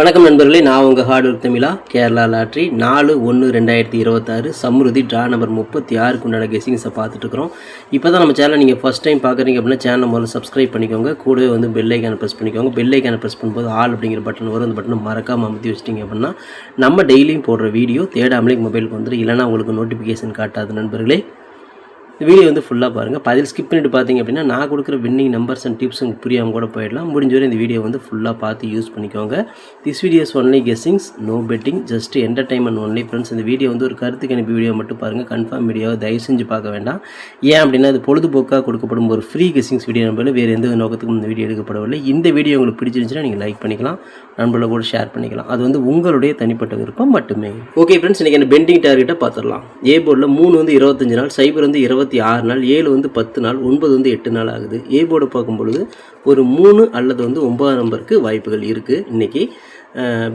வணக்கம் நண்பர்களே நான் உங்கள் ஹார்ட் ஒர்க் தமிழா கேரளா லாட்ரி. நாலு ஒன்று ரெண்டாயிரத்தி இருபத்தாறு சம்ருதி ட்ரா நம்பர் முப்பத்தி ஆறுக்கு உண்டான கெஸிங்ஸை பார்த்துட்ருக்குறோம் இப்போ தான் நம்ம சேனல் நீங்கள் ஃபஸ்ட் டைம் பார்க்குறீங்க அப்படின்னா சேனல் முதல்ல சப்ஸ்கிரைப் பண்ணிக்கோங்க. கூடவே வந்து பெல் ஐக்கானை ப்ரெஸ் பண்ணிக்கோங்க. பெல் ஐக்கானை ப்ரெஸ் பண்ணும்போது ஆல் அப்படிங்கிற பட்டன் வரும் அந்த பட்டனை மறக்காமல் அமுத்தி வச்சிட்டிங்க அப்படின்னா நம்ம டெய்லியும் போடுற வீடியோ தேடாமலே மொபைலுக்கு வந்துடும் இல்லைனா உங்களுக்கு நோட்டிஃபிகேஷன் காட்டாது நண்பர்களே. இந்த வீடியோ வந்து ஃபுல்லாக பாருங்கள் பதில் ஸ்கிப் பண்ணிட்டு பார்த்தீங்க அப்படின்னா நான் கொடுக்குற வின்னிங் நம்பர்ஸ் அண்ட் டிப்ஸ் உங்களுக்கு புரியாமல் கூட போயிடலாம். முடிஞ்ச வரை இந்த வீடியோ வந்து ஃபுல்லாக பார்த்து யூஸ் பண்ணிக்கோங்க. This videos only guessings no betting just entertainment only friends இந்த வீடியோ வந்து ஒரு கருத்து கணிப்பு வீடியோ மட்டும் பாருங்கள் கன்ஃபார்ம் வீடியோ தயவு செஞ்சு பார்க்க வேண்டாம். ஏன் அப்படின்னா அது பொழுதுபோக்காக கொடுக்கப்படும் ஒரு ஃப்ரீ கெஸ்ஸிங்ஸ் வீடியோ நம்பரில் வேறு எந்த நோக்கத்துக்கும் இந்த வீடியோ எடுக்கப்படவில்லை. இந்த வீடியோ உங்களுக்கு பிடிச்சிருந்துச்சுன்னா நீங்கள் லைக் பண்ணிக்கலாம். நண்பர்களோட கூட ஷேர் பண்ணிக்கலாம். அது வந்து உங்களுடைய தனிப்பட்ட விருப்பம் மட்டுமே. ஓகே ஃப்ரெண்ட்ஸ் இன்றைக்கி என்ன பெண்டிங் டார்கெட்டை பார்த்துடலாம். ஏ போர்டில் மூணு வந்து இருபத்தஞ்சு நாள் சைபர் வந்து இருபத்தி ஆறு நாள் ஏழு வந்து பத்து நாள் ஒன்பது வந்து எட்டு நாள் ஆகுது. ஏ போர்டு பார்க்கும் பொழுது ஒரு மூணு அல்லது வந்து ஒன்பதாம் நம்பருக்கு வாய்ப்புகள் இருக்குது இன்றைக்கி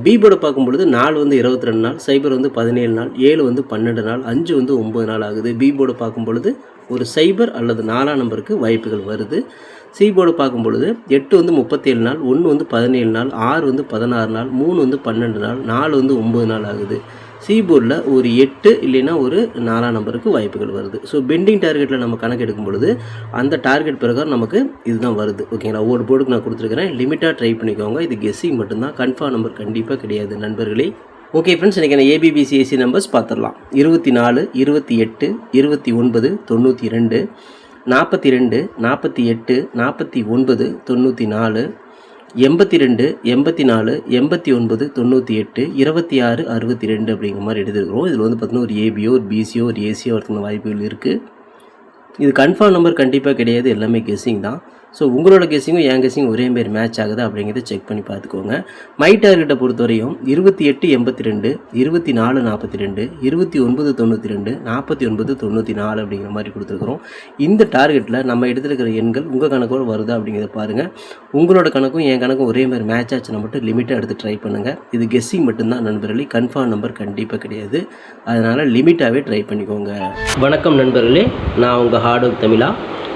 பி போர்டை பார்க்கும் பொழுது நாலு வந்து இருபத்தி ரெண்டு நாள் சைபர் வந்து பதினேழு நாள் ஏழு வந்து பன்னெண்டு நாள் அஞ்சு வந்து ஒம்பது நாள் ஆகுது. பி போர்டை பார்க்கும் பொழுது ஒரு சைபர் அல்லது நாலாம் நம்பருக்கு வாய்ப்புகள் வருது. சி போர்டு பார்க்கும் பொழுது எட்டு வந்து முப்பத்தேழு நாள் ஒன்று வந்து பதினேழு நாள் ஆறு வந்து பதினாறு நாள் மூணு வந்து பன்னெண்டு நாள் நாலு வந்து ஒம்பது நாள் ஆகுது. சி போர்டில் ஒரு எட்டு இல்லைன்னா ஒரு நாலாம் நம்பருக்கு வாய்ப்புகள் வருது. ஸோ பெண்டிங் டார்கெட்டில் நம்ம கணக்கு எடுக்கும் பொழுது அந்த டார்கெட் பிரகாரம் நமக்கு இதுதான் வருது. ஓகேங்களா ஒவ்வொரு போர்டுக்கு நான் கொடுத்துருக்கிறேன். லிமிட்டாக ட்ரை பண்ணிக்கோங்க. இது கெஸ்ஸிங் மட்டும்தான். கன்ஃபார்ம் நம்பர் கண்டிப்பாக கிடையாது நண்பர்களே. ஓகே ஃப்ரெண்ட்ஸ் இன்றைக்கி நான் ஏபிபிசிஎஸ்சி நம்பர்ஸ் பார்த்துடலாம். இருபத்தி நாலு இருபத்தி எட்டு இருபத்தி ஒன்பது தொண்ணூற்றி ரெண்டு நாற்பத்தி ரெண்டு நாற்பத்தி எட்டு நாற்பத்தி ஒன்பது தொண்ணூற்றி நாலு எண்பத்தி ரெண்டு எண்பத்தி நாலு எண்பத்தி ஒன்பது தொண்ணூற்றி எட்டு இருபத்தி ஆறு அறுபத்தி ரெண்டு அப்படிங்கிற மாதிரி எடுத்துருக்கிறோம். இதில் வந்து பார்த்தீங்கன்னா ஒரு ஏபியோ ஒரு பிசியோ ஒரு ஏசியோ வரதுக்கான வாய்ப்புகள் இருக்குது இது கன்ஃபார்ம் நம்பர் கண்டிப்பாக கிடையாது. எல்லாமே கெஸ்ஸிங் தான். ஸோ உங்களோட கெஸிங்கும் என் கெஸ்ஸிங் ஒரே மாரி மேட்ச் ஆகுது அப்படிங்கிறத செக் பண்ணி பார்த்துக்கோங்க. மை டார்கெட்டை பொறுத்தவரையும் இருபத்தி எட்டு எண்பத்தி ரெண்டு இருபத்தி நாலு நாற்பத்தி ரெண்டு இருபத்தி ஒன்பது தொண்ணூற்றி ரெண்டு நாற்பத்தி ஒன்பது தொண்ணூற்றி நாலு அப்படிங்கிற மாதிரி கொடுத்துருக்குறோம். இந்த டார்கெட்டில் நம்ம எடுத்துருக்கிற எண்கள் உங்கள் கணக்கோடு வருதா அப்படிங்கிறத பாருங்கள் உங்களோட கணக்கும் என் கணக்கும் ஒரே மாதிரி மேட்ச் ஆச்சுன்னா மட்டும் லிமிட்டாக எடுத்து ட்ரை பண்ணுங்கள் இது கெஸ்ஸிங் மட்டும்தான் நண்பர்களே. கன்ஃபார்ம் நம்பர் கண்டிப்பாக கிடையாது. அதனால் லிமிட்டாகவே ட்ரை பண்ணிக்கோங்க. வணக்கம் நண்பர்களே. நான் உங்கள் ஹார்ட் ஒர்க் தமிழா.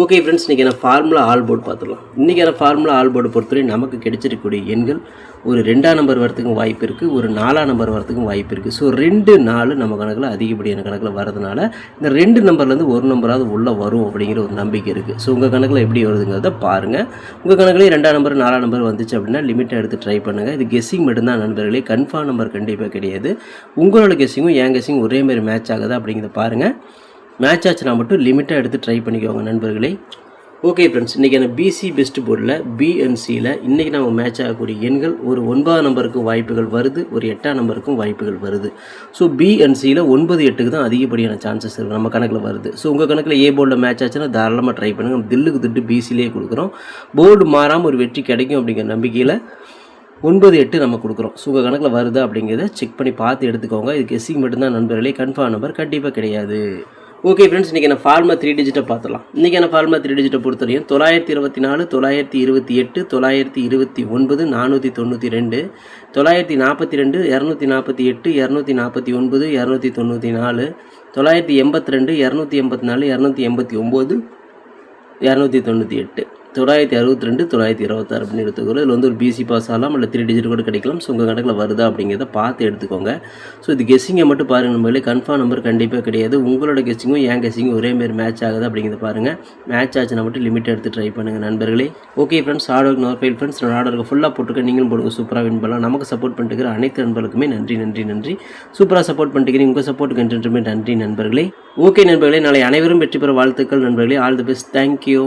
ஓகே ஃப்ரெண்ட்ஸ் இன்றைக்கி ஃபார்முலா ஆல் போர்டு பார்த்துடலாம். இன்றைக்கான ஃபார்முலா ஆல் போர்டு பொறுத்தவரை நமக்கு கிடைச்சிருக்கக்கூடிய எண்கள் ஒரு ரெண்டாம் நம்பர் வரத்துக்கும் வாய்ப்பு இருக்குது ஒரு நாலாம் நம்பர் வரத்துக்கும் வாய்ப்பு இருக்குது ஸோ ரெண்டு நாலு நம்ம கணக்கில் அதிகப்படியான கணக்கில் வரதுனால இந்த ரெண்டு நம்பர்லேருந்து ஒரு நம்பராவது உள்ளே வரும் அப்படிங்கிற ஒரு நம்பிக்கை இருக்குது ஸோ உங்கள் கணக்கில் எப்படி வருதுங்கிறத பாருங்கள் உங்கள் கணக்குலேயே ரெண்டாம் நம்பர் நாலாம் நம்பர் வந்துச்சு அப்படின்னா லிமிட்டை எடுத்து ட்ரை பண்ணுங்கள் இது கெஸ்ஸிங் மட்டும்தான் நண்பர்களே கன்ஃபார்ம் நம்பர் கண்டிப்பாக கிடையாது. உங்களோட கெஸ்ஸிங்கும் என் கெஸ்ஸிங் ஒரே மாதிரி மேட்ச் ஆகுதா அப்படிங்கிறத பாருங்கள் மேட்ச் ஆச்சுன்னா மட்டும் லிமிட்டாக எடுத்து ட்ரை பண்ணிக்கோங்க நண்பர்களே. ஓகே ஃப்ரெண்ட்ஸ் இன்றைக்கான பிசி பெஸ்ட் போர்டில் பிஎன்சியில் இன்றைக்கி நம்ம மேட்ச் ஆகக்கூடிய எண்கள் ஒரு ஒன்பதாம் நம்பருக்கும் வாய்ப்புகள் வருது ஒரு எட்டாம் நம்பருக்கும் வாய்ப்புகள் வருது. ஸோ பிஎன்சியில் ஒன்பது எட்டுக்கு தான் அதிகப்படியான சான்சஸ் இருக்குது நம்ம கணக்கில் வருது. ஸோ உங்கள் கணக்கில் ஏ போர்டில் மேட்ச் ஆச்சுன்னா தாராளமாக ட்ரை பண்ணுங்கள் தில்லுக்கு திட்டு பிசிலே கொடுக்குறோம். போர்டு மாறாமல் ஒரு வெற்றி கிடைக்கும் அப்படிங்கிற நம்பிக்கையில் ஒன்பது எட்டு நம்ம கொடுக்குறோம். ஸோ உங்கள் கணக்கில் வருதா அப்படிங்கிறத செக் பண்ணி பார்த்து எடுத்துக்கோங்க. இது கெஸ்ஸிங் மட்டும்தான் நண்பர்களே. கன்ஃபார்ம் நம்பர் கண்டிப்பாக கிடையாது. ஓகே ஃப்ரெண்ட்ஸ் இன்றைக்கி நான் ஃபார்மா த்ரீ டிஜிட்டை பார்த்துலாம் இன்றைக்கி நான் ஃபார்மா த்ரீ டிஜிட்டை பொறுத்தவரையும் தொள்ளாயிரத்தி இருபத்தி நாலு தொள்ளாயிரத்தி இருபத்தி எட்டு தொள்ளாயிரத்தி இருபத்தி ஒன்பது நானூற்றி தொண்ணூற்றி ரெண்டு தொள்ளாயிரத்தி நாற்பத்தி ரெண்டு இரநூத்தி நாற்பத்தி எட்டு இரநூத்தி நாற்பத்தி ஒன்பது இரநூத்தி தொண்ணூற்றி நாலு தொள்ளாயிரத்தி எண்பத்தி ரெண்டு இரநூத்தி எண்பத்தி நாலு இரநூத்தி எண்பத்தி ஒம்பது இரநூத்தி தொண்ணூற்றி எட்டு. தொள்ளாயிரத்தி அறுபத்தி ரெண்டு தொள்ளாயிரத்தி இருபத்தாறு அப்படின்னு எடுத்துக்கோங்க. இதில் வந்து ஒரு பிசி பாஸ் ஆகலாம் இல்லை த்ரீ டிஜிட் கூட கிடைக்கலாம். ஸோ உங்கள் கணக்கில் வருதா அப்படிங்கிறத பார்த்து எடுத்துக்கோங்க. ஸோ இது கெஸ்ஸிங்கை மட்டும் பாருங்கள் நம்மளே கன்ஃபார்ம் நம்பர் கண்டிப்பாக கிடையாது. உங்களோட கெஸ்ஸிங்கும் என் கெஸ்ஸிங்கும் ஒரே மாதிரி மேட்ச் ஆகுது அப்படிங்கிறத பாருங்கள் மேட்ச் ஆச்சுன்னா மட்டும் லிமிட் எடுத்து ட்ரை பண்ணுங்கள் நண்பர்களே. Okay friends hard work nor fail friends நான் ஆர்டருக்கு ஃபுல்லாக போட்டுருக்கேன். நீங்களும் போடுங்க. சூப்பராக வின் பண்ணலாம். நமக்கு சப்போர்ட் பண்ணிட்டு அனைத்து நண்பர்களுக்குமே நன்றி நன்றி நன்றி. சூப்பராக சப்போர்ட் பண்ணிட்டு உங்கள் சப்போர்ட்டுக்கு என்றென்றுமே நன்றி நண்பர்களே. ஓகே நண்பர்களே. நாளை அனைவரும் வெற்றி பெற வாழ்த்துக்கள் நண்பர்களே. All the best thank you